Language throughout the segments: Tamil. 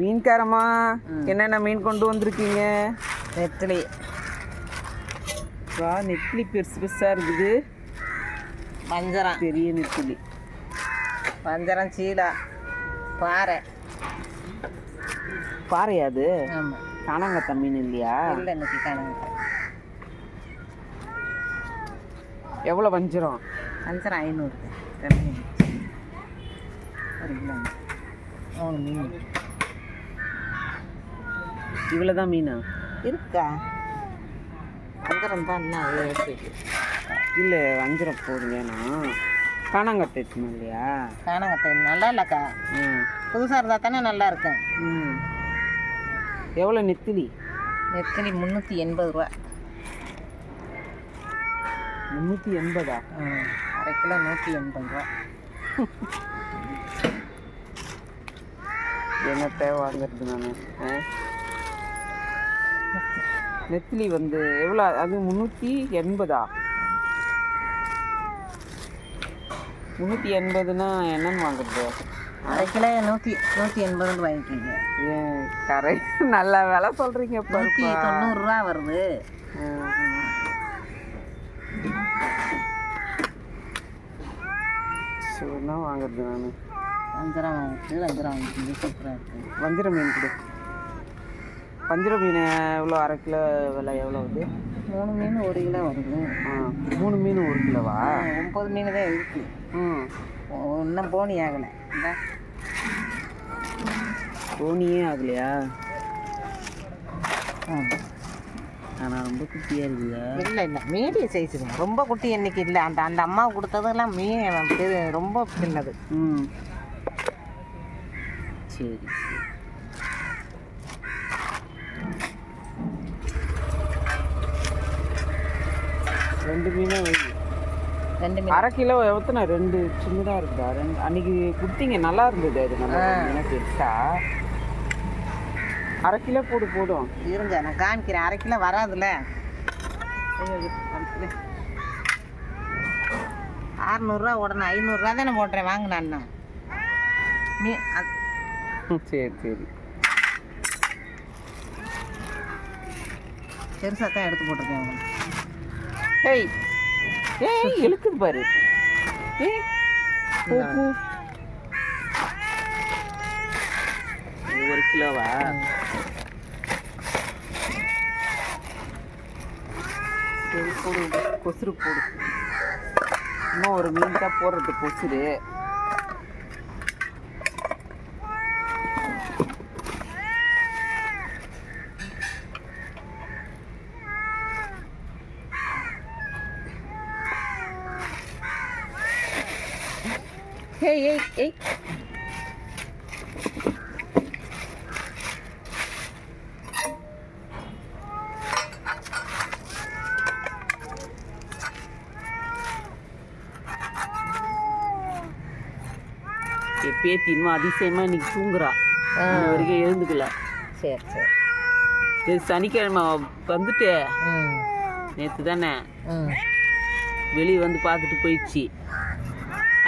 மீன்காரம்மா என்னென்ன மீன் கொண்டு வந்திருக்கீங்க? நெத்திலி. வா நெத்திலி பெருசு பெருசாக இருக்குது. வஞ்சரம். பெரிய நெத்திலி. வஞ்சரம் சீலா பாறை. பாறையா அது? ஆமாம் காணாங்கத்த மீன் இல்லையா? இல்லை இன்னைக்கு எவ்வளோ வஞ்சிரம்? வஞ்சரம் ஐநூறு ஒரு கிலோ. மூணு மீன். இவ்வளோ தான் மீனா? இருக்கா? வஞ்சரம் தான் என்ன. இல்லை வஞ்சிரம் போதும் வேணாம் காணாங்கத்தை எடுத்துணும் இல்லையா? காணாங்கத்தை நல்லா இல்லைக்கா. ம் புதுசாக இருந்தால் தானே நல்லா இருக்கும். ம் எவ்வளோ நெத்திலி? நெத்திலி முந்நூற்றி எண்பது ரூபா. முந்நூற்றி எண்பதா? அரை கிலோ நூற்றி எண்பது ரூபா. என்னத்தை வாங்குறது நான் நெத்திலி வந்து எவ்வளோ? அது முந்நூற்றி எண்பதா? முந்நூற்றி எண்பதுன்னா என்னன்னு வாங்குறது? அரை கிலோ நூற்றி நூற்றி எண்பதுன்னு வாங்கிக்கிங்க. ஏன் கரை நல்ல விலை சொல்கிறீங்க நூற்றி தொண்ணூறுரூவா வருது. சொன்னா வாங்குறது நான்? வஞ்சரம் வாங்கிட்டு வஞ்சரம் வாங்கிட்டு சூப்பராக இருக்குது வஞ்சிர மீன் கொடு. வஞ்சிர மீன் எவ்வளோ அரை கிலோ விலை எவ்வளோ வருது? மூணு மீன் ஒரு கிலோ வருது. ஆ மூணு மீன் ஒரு கிலோவா? ஒம்பது மீன் தான் இருக்கு. ம். இன்னும் போனி ஆகலை. இந்த. தோனியே ஆகலையா? ஆனால் ரொம்ப குட்டியாக இருக்குதா இல்லை இல்லை மீடியம் சைஸுங்க ரொம்ப குட்டி எண்ணிக்கை இல்லை. அந்த அந்த அம்மா கொடுத்ததெல்லாம் மீன் பெரு ரொம்ப சின்னது. ம். சரி சரி. ரெண்டு மீனும் வை. ரெண்டு மீன். அரை கிலோ எத்தனை ரெண்டு? சின்னதாக இருக்குதா ரெண்டு. அன்னைக்கு கொடுத்தீங்க நல்லா இருந்தது அது நம்ம மீனை. பெருசா அரை கிலோ போடு போடும். இருங்க நான் காமிக்கிறேன். அரை கிலோ வராதுல்ல. அறநூறுரூவா உடனே ஐநூறுரூவா தானே போட்டுறேன் வாங்கினாண்ணா மீ அது சரி சரி. பெருசாக தான் எடுத்து போட்டிருக்கேன். உங்களுக்கு ஏய் ஏய் இழுக்குது பாரு. ஏய் பூ பூ. ஒரு கிலோவா? சரி போடு கொசுறு போடு. இன்னும் ஒரு மீன் தான் போடுறது கொசுறு. ஏய் ஏய் ஏய் என் பேத்தி இன்னும் அதிசயமா இன்னைக்கு தூங்குறா. வரைக்கும் எழுந்துக்கல. சரி சரி. இது சனிக்கிழமை வந்துட்டு. நேற்று தானே. வெளியே வந்து பார்த்துட்டு போயிடுச்சு.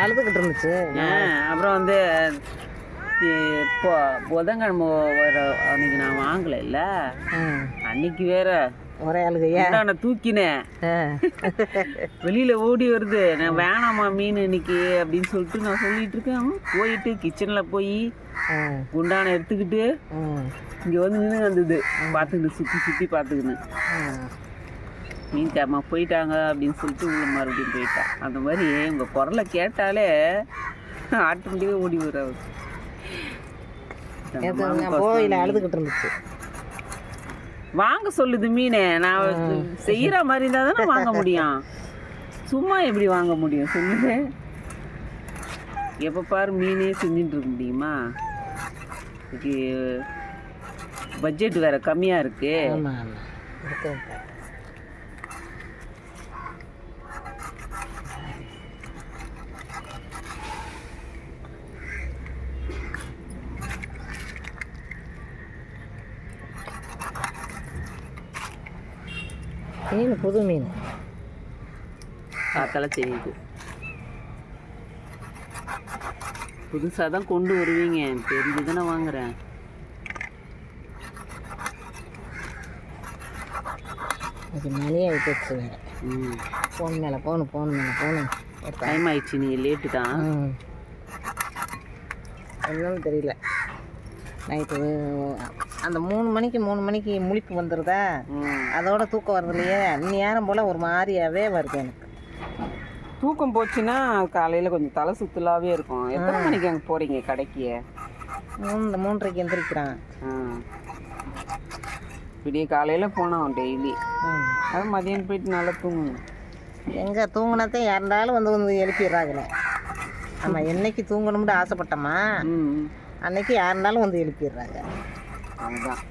அழுதுகிட்டு இருந்துச்சு அப்புறம் வந்து இப்போ புதன்கிழமை வர அன்னைக்கு நான் வாங்கலை இல்லை அன்னைக்கு வேற. ஒரே அழுகையா? நான் தூக்கினேன் வெளியில ஓடி வருது. நான் வேணாமா மீன் இன்னைக்கு அப்படின்னு சொல்லிட்டு நான் சொல்லிட்டு இருக்கேன். போயிட்டு கிச்சன்ல போய் குண்டானை எடுத்துக்கிட்டு இங்க வந்து நின்று வந்தது. பார்த்துக்கிட்டு சுத்தி சுத்தி பார்த்துக்கின்னு. மீன் கேமா போயிட்டாங்க அப்படின்னு சொல்லிட்டு உள்ள மறுபடியும் போயிட்டா அந்த மாதிரி உங்க குரலை கேட்டாலே ஆட்டோமேட்டிக்காக ஓடி வர அழுதுகிட்டு இருந்துச்சு. வாங்க சொல்லுது மீனே. நான் செய்யற மாதிரி இருந்தா தானே வாங்க முடியும். சும்மா எப்படி வாங்க முடியும் சொல்லுங்க. எப்போ பாரு மீனே செஞ்சுட்டு இருக்க முடியுமா? இதுக்கு பட்ஜெட் வேற கம்மியா இருக்கு. மீன் புது மீன். பார்த்தால தெரியுது. புதுசாக தான் கொண்டு வருவீங்க. தெரிஞ்சு தானே வாங்குகிறேன் அது மணி ஆகிப்போச்சு ம். ஃபோன் மேலே போகணும் ஃபோன் மேலே ஃபோனு டைம் ஆயிடுச்சு நீ லேட்டு தான். என்னன்னு தெரியல. நைட்டு அந்த மூணு மணிக்கு மூணு மணிக்கு முழிப்பு வந்துடுதா அதோட தூக்கம் வருது இல்லையே நேரம் போல் ஒரு மாதிரியாவே வருது எனக்கு. தூக்கம் போச்சுன்னா காலையில் கொஞ்சம் தலை சுத்தலாவே இருக்கும். எத்தனை மணிக்கு அங்கே போகிறீங்க கடைக்கு? மூணு மூன்றரைக்கு எந்திரிக்கிறான். விடிய காலையில் போனோம் டெய்லி. அது மதியம் போயிட்டு நல்லா தூங்கணும். எங்கே தூங்கினதே யாருந்தாலும் வந்து வந்து எழுப்பிடுறாங்களே. நம்ம என்னைக்கு தூங்கணும்னு ஆசைப்பட்டோமா? அன்னைக்கு யாருந்தாலும் வந்து எழுப்பிடுறாங்க அதுதான்.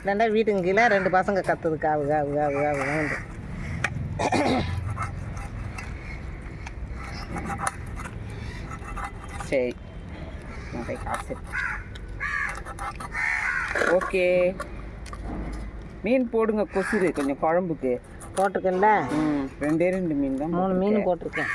இல்லைண்டா வீட்டுக்கு கீழே ரெண்டு பசங்க கத்துது காவு காவு காவு காவு காவுண்டு சரி. காசு ஓகே. மீன் போடுங்க கொசுரு கொஞ்சம் குழம்புக்கு. போட்டிருக்கேன்ல? ம் ரெண்டே ரெண்டு மீன் தான் மூணு மீன் போட்டிருக்கேன்.